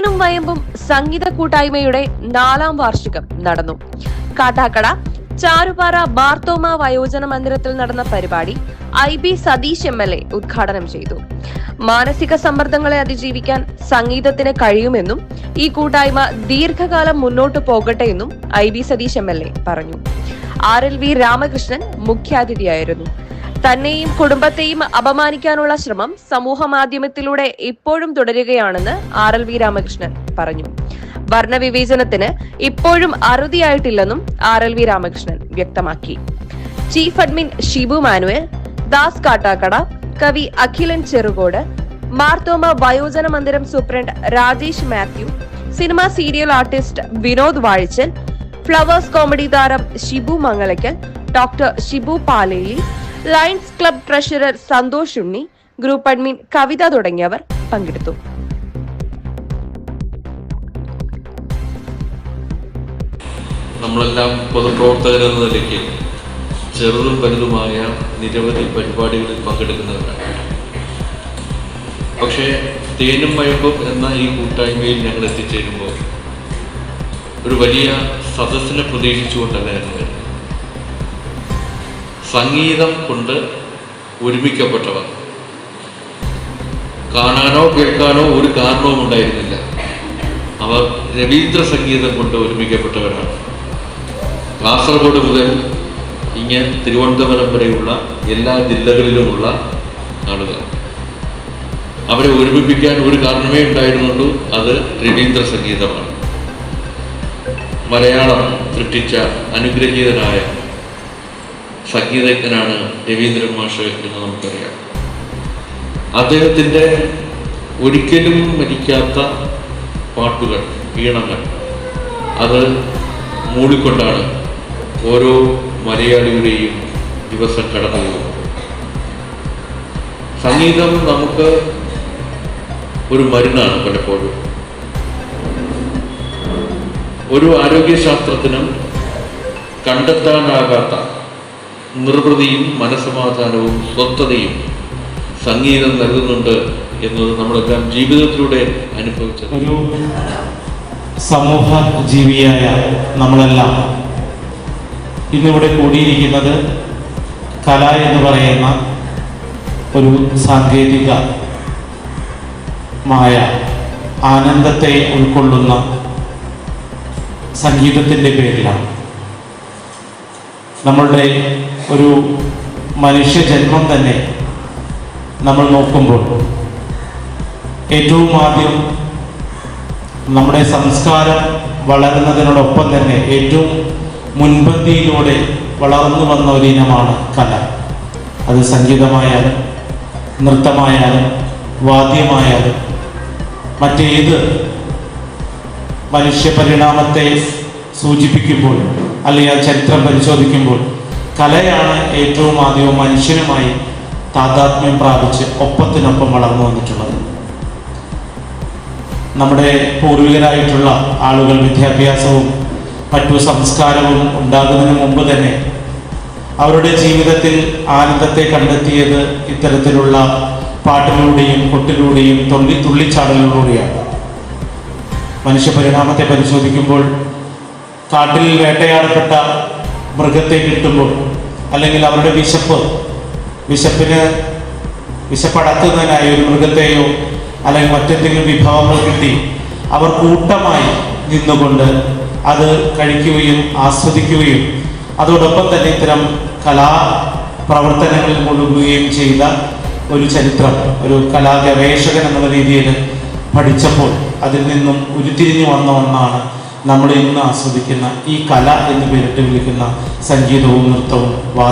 തേനും വയമ്പും സംഗീത കൂട്ടായ്മയുടെ നാലാം വാർഷികം നടന്നു. കാട്ടാക്കട ചാരുപാറ ബാർത്തോമ വയോജന മന്ദിരത്തിൽ നടന്ന പരിപാടി I B Satish M L A ഉദ്ഘാടനം ചെയ്തു. മാനസിക സമ്മർദ്ദങ്ങളെ അതിജീവിക്കാൻ സംഗീതത്തിന് കഴിയുമെന്നും ഈ കൂട്ടായ്മ ദീർഘകാലം മുന്നോട്ട് പോകട്ടെ എന്നും I B Satish M L A പറഞ്ഞു. ആർ എൽ വി രാമകൃഷ്ണൻ മുഖ്യാതിഥിയായിരുന്നു. തന്നെയും കുടുംബത്തെയും അപമാനിക്കാനുള്ള ശ്രമം സമൂഹ മാധ്യമത്തിലൂടെ ഇപ്പോഴും തുടരുകയാണെന്ന് ആർ എൽ വി രാമകൃഷ്ണൻ പറഞ്ഞു. വർണവിവേചനത്തിന് ഇപ്പോഴും അറുതിയായിട്ടില്ലെന്നും ആർ എൽ വി രാമകൃഷ്ണൻ വ്യക്തമാക്കി. ചീഫ് അഡ്മിൻ ഷിബു മാനുവൽ ദാസ് കാട്ടാക്കട കവി അഖിലൻ ചെറുകോട് മാർത്തോമ വയോജന മന്ദിരം superintendent Rajesh Mathew cinema serial artist Vinod Vazhichal Flowers comedy താരം Shibu Mangalakkal doctor Shibu Paleli lions club treasurer Santhosh Unni group admin Kavitha തുടങ്ങിയവർ പങ്കെടുത്തു. നമ്മളെല്ലാം പൊതുപ്രവർത്തകരെന്ന നിലയ്ക്ക് ചെറുതും വലുതുമായ നിരവധി പരിപാടികളിൽ പങ്കെടുക്കുന്നവരാണ്. പക്ഷേ തേനും മയമ്പും എന്ന ഈ കൂട്ടായ്മയിൽ ഞങ്ങൾ എത്തിച്ചേരുമ്പോൾ ഒരു വലിയ സദസ്സിനെ പ്രതീക്ഷിച്ചുകൊണ്ടല്ല ഞങ്ങൾ വരുന്നത് സംഗീതം കൊണ്ട് ഒരുമിക്കപ്പെട്ടവർ. കാണാനോ കേൾക്കാനോ ഒരു കാരണവും ഉണ്ടായിരുന്നില്ല. അവർ രവീന്ദ്ര സംഗീതം കൊണ്ട് ഒരുമിക്കപ്പെട്ടവരാണ്. കാസർഗോഡ് മുതൽ ഇങ്ങനെ തിരുവനന്തപുരം വരെയുള്ള എല്ലാ ജില്ലകളിലുമുള്ള ആളുകൾ. അവരെ ഒരുമിപ്പിക്കാൻ ഒരു കാരണമേ ഉണ്ടായിരുന്നുള്ളൂ അത് രവീന്ദ്ര സംഗീതമാണ് മലയാളം സൃഷ്ടിച്ച അനുഗ്രഹീതനായ സംഗീതജ്ഞനാണ് രവീന്ദ്രൻ മാഷ് എന്ന് നമുക്കറിയാം. അദ്ദേഹത്തിന്റെ ഒരിക്കലും മരിക്കാത്ത പാട്ടുകൾ ഈണങ്ങൾ അത് മൂടിക്കൊണ്ടാണ് ഓരോ മലയാളിയുടെയും ദിവസം കടന്നു പോകുന്നത്. സംഗീതം നമുക്ക് ഒരു മരുന്നാണ് പലപ്പോഴും. ഒരു ആരോഗ്യശാസ്ത്രത്തിനും കണ്ടെത്താനാകാത്ത നിർവൃതിയും മനസമാധാനവും സ്വസ്ഥതയും സംഗീതം നൽകുന്നുണ്ട് എന്നത് നമ്മളെല്ലാം ജീവിതത്തിലൂടെ അനുഭവിച്ച ഒരു സമൂഹ ജീവിയായ നമ്മളെല്ലാം ഇന്നിവിടെ കൂടിയിരിക്കുന്നത് കല എന്ന് പറയുന്ന ഒരു സാങ്കേതിക മായ ആനന്ദത്തെ ഉൾക്കൊള്ളുന്ന സംഗീതത്തിന്റെ പേരിലാണ്. നമ്മളുടെ ഒരു മനുഷ്യ ജന്മം തന്നെ നമ്മൾ നോക്കുമ്പോൾ ഏറ്റവും ആദ്യം നമ്മുടെ സംസ്കാരം വളരുന്നതിനോടൊപ്പം തന്നെ ഏറ്റവും മുൻപന്തിയിലൂടെ വളർന്നു വന്ന ഒരു ഇനമാണ് കല. അത് സംഗീതമായാലും നൃത്തമായാലും വാദ്യമായാലും മറ്റേത് മനുഷ്യ പരിണാമത്തെ സൂചിപ്പിക്കുമ്പോൾ അല്ലെങ്കിൽ ആ ചരിത്രം പരിശോധിക്കുമ്പോൾ കലയാണ് ഏറ്റവും ആദ്യവും മനുഷ്യനുമായി താതാത്മ്യം പ്രാപിച്ച് ഒപ്പത്തിനൊപ്പം വളർന്നു വന്നിട്ടുള്ളത്. നമ്മുടെ പൂർവികരായിട്ടുള്ള ആളുകൾ വിദ്യാഭ്യാസവും മറ്റു സംസ്കാരവും ഉണ്ടാകുന്നതിന് മുമ്പ് തന്നെ അവരുടെ ജീവിതത്തിൽ ആനന്ദത്തെ കണ്ടെത്തിയത് ഇത്തരത്തിലുള്ള പാട്ടിലൂടെയും കൊട്ടിലൂടെയും തുള്ളി തുള്ളിച്ചാടലിലൂടെയാണ് മനുഷ്യപരിണാമത്തെ പരിശോധിക്കുമ്പോൾ കാട്ടിൽ വേട്ടയാടപ്പെട്ട മൃഗത്തെ കിട്ടുമ്പോൾ അല്ലെങ്കിൽ അവരുടെ വിശപ്പ് വിശപ്പിന് വിശപ്പടക്കുന്നതിനായി ഒരു മൃഗത്തെയോ അല്ലെങ്കിൽ മറ്റെന്തെങ്കിലും വിഭവങ്ങൾ കിട്ടി അവർ കൂട്ടമായി നിന്നുകൊണ്ട് അത് കഴിക്കുകയും ആസ്വദിക്കുകയും അതോടൊപ്പം തന്നെ ഇത്തരം കലാ പ്രവർത്തനങ്ങളിൽ മുഴുകുകയും ചെയ്ത ഒരു ചരിത്രം ഒരു കലാ ഗവേഷകൻ എന്നുള്ള രീതിയിൽ പഠിച്ചപ്പോൾ അതിൽ നിന്നും ഉരുത്തിരിഞ്ഞു വന്ന ഒന്നാണ് നമ്മൾ ഇന്ന് ആസ്വദിക്കുന്ന ഈ കല എന്ന് പേരിട്ട് വിളിക്കുന്ന സംഗീതവും നൃത്തവും വാ